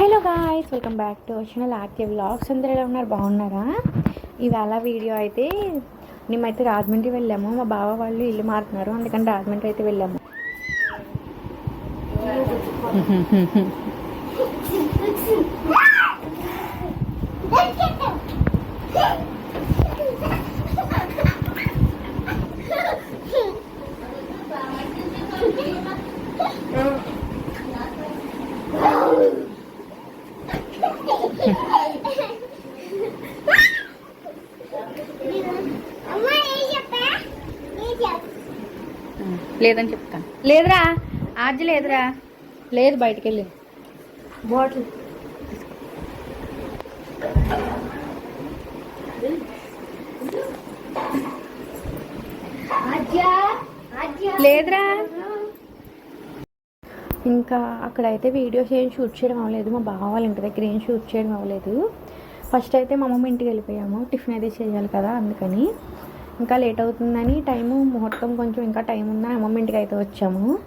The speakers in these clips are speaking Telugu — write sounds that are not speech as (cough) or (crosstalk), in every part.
Hello guys welcome back to channel RK vlogs అందరూ ఎలా ఉన్నారు? బాగున్నారా? ఇవాళ వీడియో అయితే మేమైతే రాజమండ్రి వెళ్ళాము. మా బావ వాళ్ళు ఇల్లు మారుతున్నారు. అందుకని రాజమండ్రి అయితే వెళ్ళాము. (laughs) లేదని చెప్తాను. లేదురా ఆర్జీ లేదురా. లేదు బయటికి వెళ్ళి బాటిల్ లేదురా. ఇంకా అక్కడైతే వీడియోస్ ఏం షూట్ చేయడం అవ్వలేదు. మా బావ వాళ్ళ ఇంటి దగ్గర ఏం షూట్ చేయడం అవ్వలేదు. ఫస్ట్ అయితే మా అమ్మమ్మ ఇంటికి వెళ్ళిపోయాము. టిఫిన్ అయితే చేయాలి కదా అందుకని. ఇంకా లేట్ అవుతుందని టైము ముహూర్తం కొంచెం ఇంకా టైం ఉందని అమ్మమ్మ ఇంటికి అయితే వచ్చాము.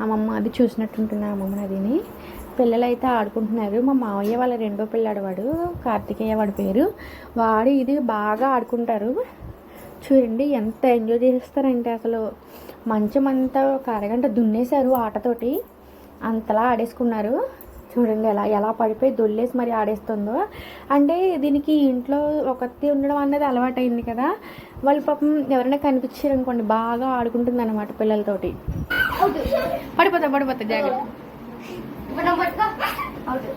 అమ్మమ్మ అది చూసినట్టుంటుంది అమ్మమ్మ అదిని పిల్లలు అయితే ఆడుకుంటున్నారు. మా మావయ్య వాళ్ళ రెండో పిల్లాడు వాడు కార్తికేయ వాడి పేరు. వాడు ఇది బాగా ఆడుకుంటారు. చూడండి ఎంత ఎంజాయ్ చేస్తారంటే అసలు. మంచం అంతా ఒక అరగంట దున్నేశారు ఆటతోటి. అంతలా ఆడేసుకున్నారు. చూడండి ఎలా ఎలా పడిపోయి దొల్లేసి మరి ఆడేస్తుందో. అంటే దీనికి ఇంట్లో ఒకటి ఉండడం అన్నది అలవాటైంది కదా. వాళ్ళు పాపం ఎవరైనా కనిపించారు అనుకోండి బాగా ఆడుకుంటుంది అనమాట పిల్లలతోటి పడిపోతా పడిపోతా జాగ్రత్త మనం పట్టుకో అవుట్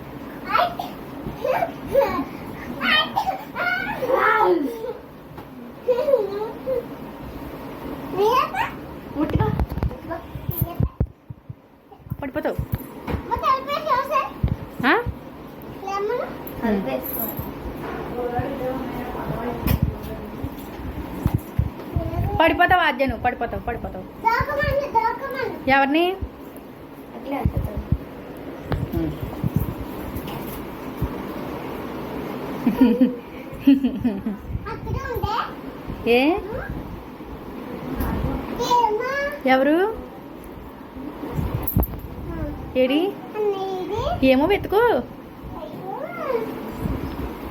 ముట్టుకో పడిపోతావు ఆ? పడిపోతావు ఆద్య నువ్వు పడిపోతావు. పడిపోతావు ఎవరిని? ఏ? ఎవరు? ఏడి? ఏమో వెతుకో మళ్ళీ ఏం చెప్పా ఉమ్,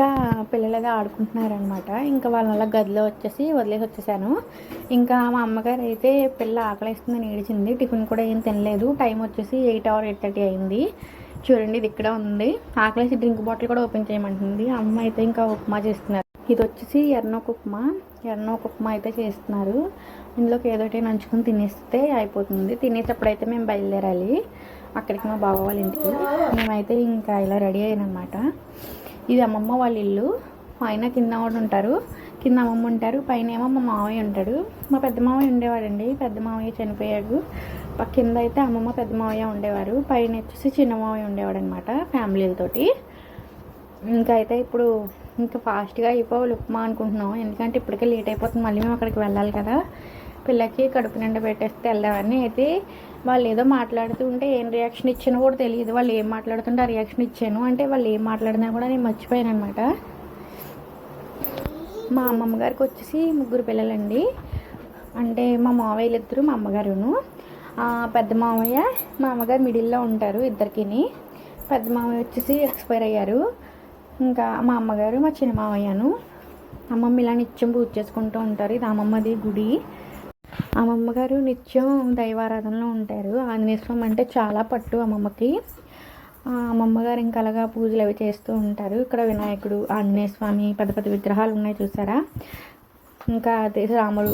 ఇంకా పిల్లలుగా ఆడుకుంటున్నారనమాట ఇంకా వాళ్ళ అలా గదిలో వచ్చేసి వదిలేసి వచ్చేసాను ఇంకా మా అమ్మగారు అయితే పిల్ల ఆకలిస్తుందని ఏడిచింది. టిఫిన్ కూడా ఏం తినలేదు. టైం వచ్చేసి ఎయిట్ అవర్ ఎయిట్ థర్టీ అయింది. చూడండి ఇది ఇక్కడ ఉంది. ఆకలేసి డ్రింక్ బాటిల్ కూడా ఓపెన్ చేయమంటుంది. అమ్మ అయితే ఇంకా ఉప్మా చేస్తున్నారు. ఇది వచ్చేసి ఎర్నోక ఉప్మా ఎర్నోక ఉప్మా అయితే చేస్తున్నారు. ఇందులోకి ఏదోటి నంచుకుని తినేస్తే అయిపోతుంది. తినేటప్పుడైతే మేము బయలుదేరాలి. అక్కడికి మా బావ వాళ్ళ ఇంటికి. మేమైతే ఇంకా ఇలా రెడీ అయ్యానమాట ఇది అమ్మమ్మ వాళ్ళ ఇల్లు. పైన కింద వాడు ఉంటారు. కింద అమ్మమ్మ ఉంటారు. పైన ఏమో మా మావయ్య ఉంటాడు. మా పెద్ద మావయ్య ఉండేవాడండి. పెద్ద మావయ్య చనిపోయాడు. కింద అయితే అమ్మమ్మ పెద్ద మావయ్య ఉండేవారు. పైన వచ్చేసి చిన్న మావయ్య ఉండేవాడు అనమాట ఫ్యామిలీలతోటి ఇంకా అయితే ఇప్పుడు ఇంకా ఫాస్ట్గా అయిపోవాలి ఉప్మా అనుకుంటున్నాం. ఎందుకంటే ఇప్పటికే లేట్ అయిపోతుంది. మళ్ళీ మేము అక్కడికి వెళ్ళాలి కదా. పిల్లకి కడుపు నిండా పెట్టేస్తే వెళ్దామని అయితే వాళ్ళు ఏదో మాట్లాడుతూ ఉంటే ఏం రియాక్షన్ ఇచ్చానో కూడా తెలియదు. వాళ్ళు ఏం మాట్లాడుతుంటే ఆ రియాక్షన్ ఇచ్చాను. అంటే వాళ్ళు ఏం మాట్లాడినా కూడా నేను మర్చిపోయాను అనమాట మా అమ్మమ్మ గారికి వచ్చేసి ముగ్గురు పిల్లలండి. అంటే మా మావయ్యలు ఇద్దరు మా అమ్మగారును. పెద్ద మామయ్య మా అమ్మగారు మిడిల్లో ఉంటారు ఇద్దరికిని. పెద్ద మామయ్య వచ్చేసి ఎక్స్పైర్ అయ్యారు. ఇంకా మా అమ్మగారు మా చిన్న మామయ్యను అమ్మమ్మ ఇలా నిత్యం పూజ చేసుకుంటూ ఉంటారు. ఇది అమ్మమ్మది గుడి. అమ్మమ్మ గారు నిత్యం దైవారాధనలో ఉంటారు. ఆంజనేయ స్వామి అంటే చాలా పట్టు అమ్మమ్మకి. అమ్మమ్మగారు అమ్మమ్మ గారు ఇంకా అలాగా పూజలు అవి చేస్తూ ఉంటారు. ఇక్కడ వినాయకుడు ఆంజనేయ స్వామి పెద్ద పెద్ద విగ్రహాలు ఉన్నాయి చూసారా? ఇంకా అదే రాముడు.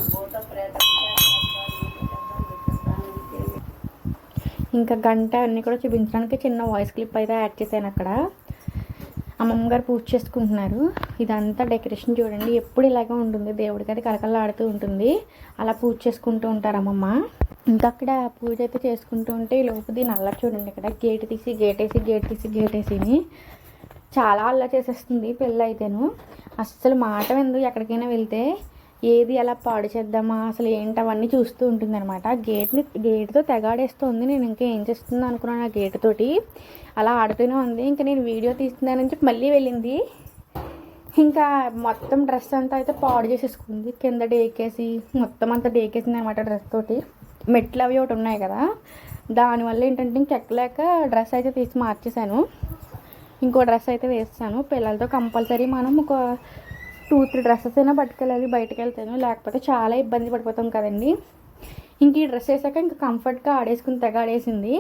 ఇంకా గంట అన్నీ కూడా చూపించడానికి చిన్న వాయిస్ క్లిప్ అయితే యాడ్ చేశాను అక్కడ. అమ్మమ్మ గారు పూజ చేసుకుంటున్నారు. ఇదంతా డెకరేషన్ చూడండి. ఎప్పుడు ఇలాగే ఉంటుంది. దేవుడికి అది కలకలాడుతూ ఉంటుంది. అలా పూజ చేసుకుంటూ ఉంటారు అమ్మమ్మ. ఇంకా అక్కడ పూజ అయితే చేసుకుంటూ ఉంటే ఈ లోపు దీని అల్లరి చూడండి. ఇక్కడ గేట్ తీసి గేట్ వేసి గేట్ తీసి గేట్ వేసిని చాలా అల్ల చేసేస్తుంది పెళ్ళి అయితేను. అస్సలు మాట విందు ఎక్కడికైనా వెళ్తే. ఏది ఎలా పాడు చేద్దామా? అసలు ఏంటి? అవన్నీ చూస్తూ ఉంటుంది అనమాట గేట్ని గేట్తో తెగాడేస్తుంది. నేను ఇంకా ఏం చేస్తుంది అనుకున్నాను ఆ గేట్ తోటి. అలా ఆడుతూనే ఉంది. ఇంకా నేను వీడియో తీస్తున్నానని చెప్పి మళ్ళీ వెళ్ళింది. ఇంకా మొత్తం డ్రెస్ అంతా అయితే పాడు చేసేసుకుంది. కింద డేకేసి మొత్తం అంతా డేకేసింది అనమాట డ్రెస్ తోటి. మెట్లు అవి ఒకటి ఉన్నాయి కదా. దానివల్ల ఏంటంటే ఇంకెక్కలేక డ్రెస్ అయితే తీసి మార్చేశాను. ఇంకో డ్రెస్ అయితే వేస్తాను. పిల్లలతో కంపల్సరీ మనం ఒక టూ త్రీ డ్రెస్సెస్ అయినా పట్టుకెళ్ళాలి బయటకు వెళ్తాను లేకపోతే చాలా ఇబ్బంది పడిపోతాం కదండి. ఇంక ఈ డ్రెస్ వేసాక ఇంకా కంఫర్ట్గా ఆడేసుకుని తెగ ఆడేసింది.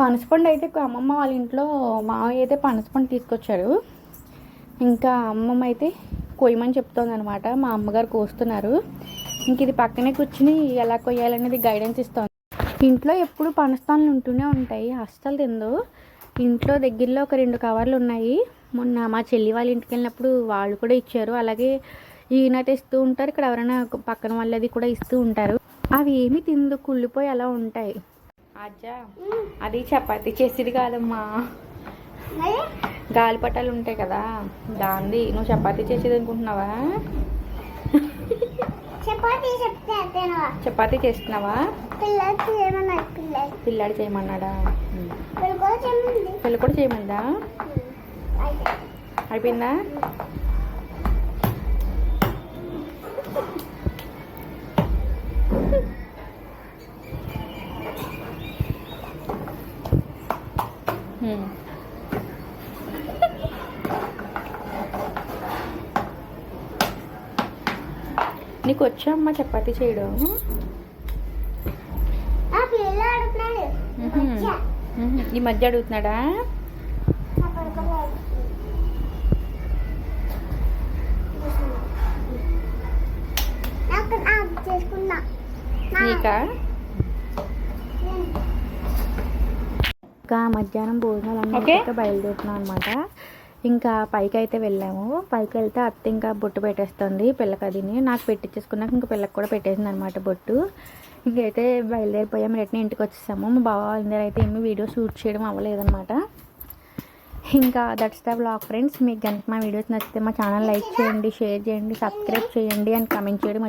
పనసపండు అయితే అమ్మమ్మ వాళ్ళ ఇంట్లో మావయ్య అయితే పనసపండు తీసుకొచ్చారు. ఇంకా అమ్మమ్మ అయితే కొయ్యమని చెప్తోంది అనమాట మా అమ్మగారు కోస్తున్నారు. ఇంక ఇది పక్కనే కూర్చుని ఎలా కొయ్యాలనేది గైడెన్స్ ఇస్తోంది. ఇంట్లో ఎప్పుడు పనస్తాన్లు ఉంటూనే ఉంటాయి. అస్సలు తిందు. ఇంట్లో దగ్గరలో ఒక రెండు కవర్లు ఉన్నాయి. మొన్న మా చెల్లి వాళ్ళ ఇంటికి వెళ్ళినప్పుడు వాళ్ళు కూడా ఇచ్చారు. అలాగే ఈయన తెస్తూ ఉంటారు. ఇక్కడ ఎవరైనా పక్కన వాళ్ళది కూడా ఇస్తూ ఉంటారు. అవి ఏమి తిందు కుళ్ళిపోయి అలా ఉంటాయి. అజ్జా అది చపాతీ చేసేది కాదమ్మా. గాలిపటాలు ఉంటాయి కదా దాంది నువ్వు చపాతీ చేసేది అనుకుంటున్నావా? చపాతీ చేస్తున్నావా? పిల్లాడు చేయమన్నాడా? పిల్లలు కూడా చేయమంది. పిల్ల కూడా చేయమందా? అయిపోయిందా. నీకు వచ్చా అమ్మ చపాతీ చేయడం. ఈ మధ్య అడుగుతున్నాడా? చేసుకున్నా నా- నీకా? ఇంకా మధ్యాహ్నం భోజనాలు. అన్నీ బయలుదేరుతున్నాం అనమాట ఇంకా పైకి అయితే వెళ్ళాము. పైకి వెళ్తే అత్త ఇంకా బొట్టు పెట్టేస్తుంది పిల్లకి అదిని నాకు పెట్టించేసుకున్నాక ఇంకా పిల్లకి కూడా పెట్టేసింది అనమాట బొట్టు. ఇంకైతే బయలుదేరిపోయాము. రిటర్న్ ఇంటికి వచ్చేసాము. మా బావ వాళ్ళ దగ్గర అయితే ఏమి వీడియో షూట్ చేయడం అవ్వలేదన్నమాట. ఇంకా దట్స్ ద బ్లాగ్ ఫ్రెండ్స్. మీకు కనుక మా వీడియోస్ నచ్చితే మా ఛానల్ లైక్ చేయండి షేర్ చేయండి సబ్స్క్రైబ్ చేయండి అండ్ కమెంట్ చేయడం